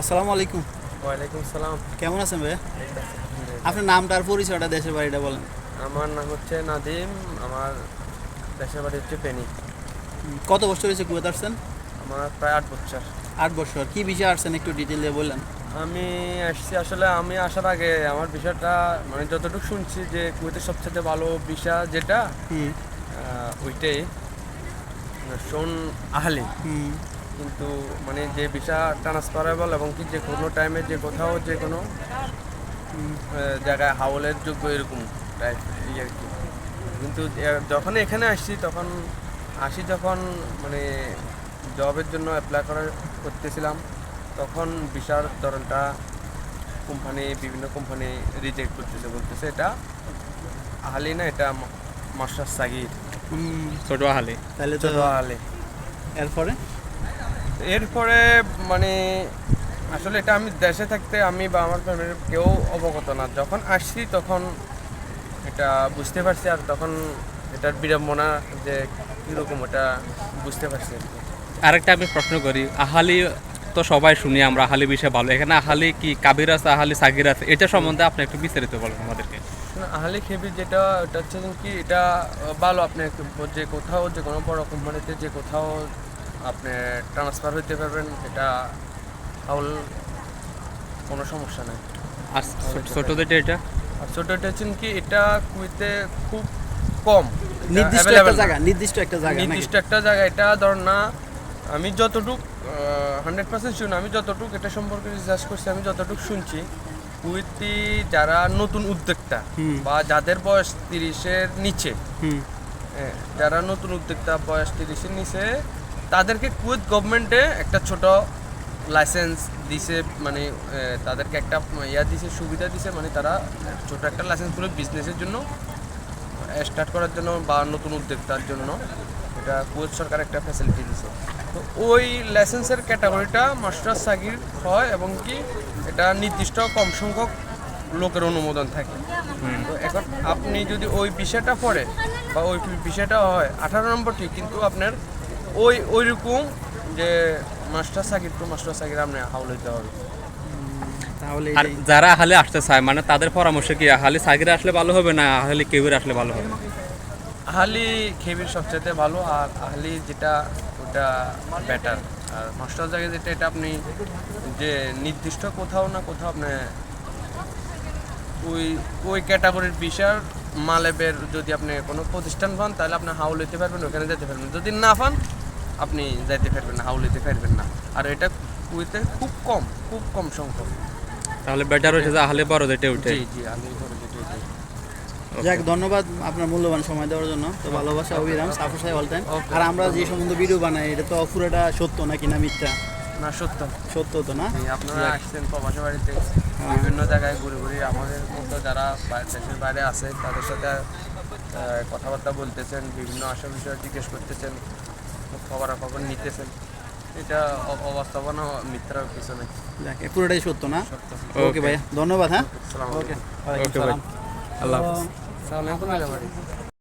আসসালামু আলাইকুম। ওয়ালাইকুম সালাম। কেমন আছেন ভাই আপনার নামটা আর পরিচয়টা দেশের বাড়িটা বলেন। আমার নাম হচ্ছে নাদিম আমার দেশের বাড়ি হচ্ছে পেনি কত বছর হয়েছে কুয়েত আসছেন? আমার প্রায় আট বছর। আট বছর। কি বিষয়ে আসছেন একটু ডিটেল দিয়ে বললেন? আমি আসছি আসলে আমি আসার আগে আমার বিষয়টা মানে যতটুকু শুনছি যে কুয়েতের সবচেয়ে ভালো বিষয় যেটা ওইটাই। শোন আহলি। হুম। কিন্তু মানে যে ভিসা ট্রান্সফারেবল এবং কি যে কোনো টাইমে যে কোথাও যে কোনো জায়গায় হাওলের যোগ্য এরকম টাইপ এই আর কি। কিন্তু যখন এখানে আসছি তখন আসি যখন মানে জবের জন্য অ্যাপ্লাই করার করতেছিলাম তখন বিশাল ধরনটা কোম্পানি বিভিন্ন কোম্পানি রিজেক্ট করতেছে বলতেছে এটা আহালি না এটা মাস্টার সাগির ছোট হালে তাহলে তো ছোট আহালি। এরপরে? এরপরে মানে আসলে এটা আমি দেশে থাকতে আমি বা আমার ফ্যামিলির কেউ অবগত না। যখন আসছি তখন এটা বুঝতে পারছি আর তখন এটার বিড়ম্বনা যে কীরকম এটা বুঝতে পারছি আর কি। আরেকটা আমি প্রশ্ন করি আহালি তো সবাই শুনি আমরা আহালি বিষয়ে ভালো। এখানে আহালি কি কাবির আছে আহালি সাগির আছে? এটা সম্বন্ধে আপনি একটু বিস্তারিত বলেন আমাদেরকে। আহলি খেবি যেটা এটা হচ্ছে কি এটা ভালো আপনি যে কোথাও যে কোনো বড় কোম্পানিতে যে কোথাও আপনি ট্রান্সফার হইতে পারবেন এটা হাউল কোনো সমস্যা নেই। আর এটা? আর ছোটটা হচ্ছে কি এটা কুইতে খুব কম নির্দিষ্ট একটা জায়গা নির্দিষ্ট একটা জায়গা নির্দিষ্ট একটা জায়গা এটা ধর না আমি যতটুক হান্ড্রেড পার্সেন্ট শুনি আমি যতটুক এটা সম্পর্কে রিসার্চ করছি আমি যতটুক শুনছি কুইতি যারা নতুন উদ্যোক্তা হুম। বা যাদের বয়স তিরিশের নিচে হুম। হ্যাঁ, যারা নতুন উদ্যোক্তা বয়স তিরিশের নিচে তাদেরকে কুয়েত গভর্নমেন্টে একটা ছোট লাইসেন্স দিছে মানে তাদেরকে একটা ইয়া দিছে সুবিধা দিছে মানে তারা ছোট একটা লাইসেন্স করে বিজনেসের জন্য স্টার্ট করার জন্য বা নতুন উদ্যোক্তার জন্য এটা কুয়েত সরকার একটা ফ্যাসিলিটি দিছে। তো ওই লাইসেন্সের ক্যাটাগরিটা মাস্টার সাগির হয় এবং কি এটা নির্দিষ্ট কম সংখ্যক লোকের অনুমোদন থাকে। তো এখন আপনি যদি ওই বিষয়টা পড়ে বা ওই বিষয়টা হয় আঠারো নম্বরটি কিন্তু আপনার ওই ওই রকম যে master Shakir to master Shakir আপনি হাউল হইতে হবে। তাহলে আর যারা আহালি আসতে চায় মানে তাদের পরামর্শ কি আহালি সাগিরে আসলে ভালো হবে না আহালি কেবির আসলে ভালো হবে? আহালি খেবির সবচেয়ে ভালো আর আহলি যেটা ওটা বেটার আর মাস্টার জায়গায় যেটা এটা আপনি যে নির্দিষ্ট কোথাও না কোথাও আপনি ওই ওই ক্যাটাগরির বিষয়ের মালেবের যদি আপনি কোনো প্রতিষ্ঠান পান তাহলে আপনি হাউল হইতে পারবেন ওখানে যেতে পারবেন। যদি না পান আপনি যাইতে পারবেন না হাউলিতে পারবেন না। আর এটা কুইতে খুব কম খুব কম সংখ্যক। তাহলে বেটার হচ্ছে যে আহালি বড় যেটা উঠে। জি জি আমি করে যেটা এটাই। যাক ধন্যবাদ আপনার মূল্যবান সময় দেওয়ার জন্য। তো ভালোবাসা অবিরাম সাফর সাহেব অল টাইম আর আমরা যে সম্বন্ধে ভিডিও বানাই এটা তো পুরোটা সত্য নাকি না মিথ্যা? না সত্য। সত্য তো না? জি, আপনারা আসছেন প্রবাসী বাড়িতে। বিভিন্ন জায়গায় ঘুরে ঘুরে আমাদের মতো যারা বাইরে- দেশের বাইরে আছে তাদের সাথে আহ, কথাবার্তা বলতেছেন বিভিন্ন আশা বিষয়ে জিজ্ঞেস করতেছেন। খবর খবর নিতেছেন। এটা অবাস্তবনা মিথ্যার কিছু নেই যাক পুরোটাই সত্য না? ওকে ভাইয়া ধন্যবাদ হ্যাঁ? সালাম ওকে ওকে ভাই আল্লাহ হাফেজ। সালাম আলাইকুম